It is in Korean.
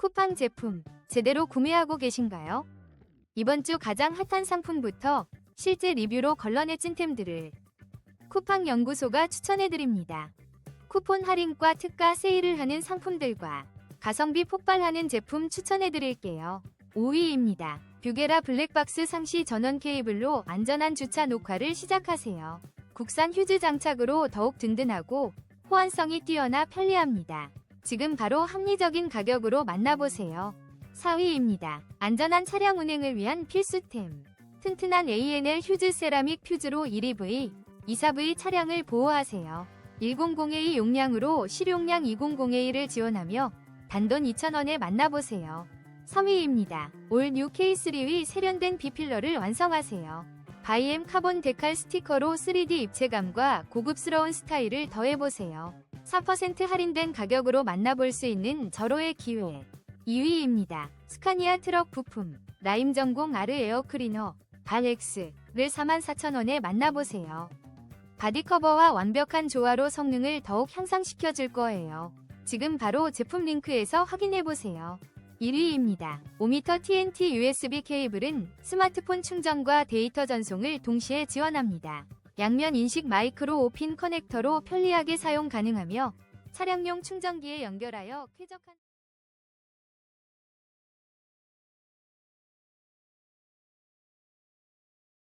쿠팡 제품 제대로 구매하고 계신가요? 이번 주 가장 핫한 상품부터 실제 리뷰로 걸러내 찐템들을 쿠팡 연구소가 추천해드립니다. 쿠폰 할인과 특가 세일을 하는 상품들과 가성비 폭발하는 제품 추천해드릴게요. 5위입니다. 뷰게라 블랙박스 상시 전원 케이블로 안전한 주차 녹화를 시작하세요. 국산 휴즈 장착으로 더욱 든든하고 호환성이 뛰어나 편리합니다. 지금 바로 합리적인 가격으로 만나보세요. 4위입니다. 안전한 차량 운행을 위한 필수템. 튼튼한 ANL 휴즈 세라믹 퓨즈로 1EV, 24V 차량을 보호하세요. 1002 용량으로 실용량 2002를 지원하며 단돈 2,000원에 만나보세요. 3위입니다. 올 뉴 K3위 세련된 비필러를 완성하세요. 바이엠 카본 데칼 스티커로 3D 입체감과 고급스러운 스타일을 더해보세요. 4% 할인된 가격으로 만나볼 수 있는 절호의 기회. 2위입니다. 스카니아 트럭 부품 라임 전공 아르 에어 클리너 발 X를 44,000원에 만나보세요. 바디 커버와 완벽한 조화로 성능을 더욱 향상시켜 줄 거예요. 지금 바로 제품 링크에서 확인해 보세요. 1위입니다. 5m TNT USB 케이블은 스마트폰 충전과 데이터 전송을 동시에 지원합니다. 양면 인식 마이크로 오핀 커넥터로 편리하게 사용 가능하며 차량용 충전기에 연결하여 쾌적한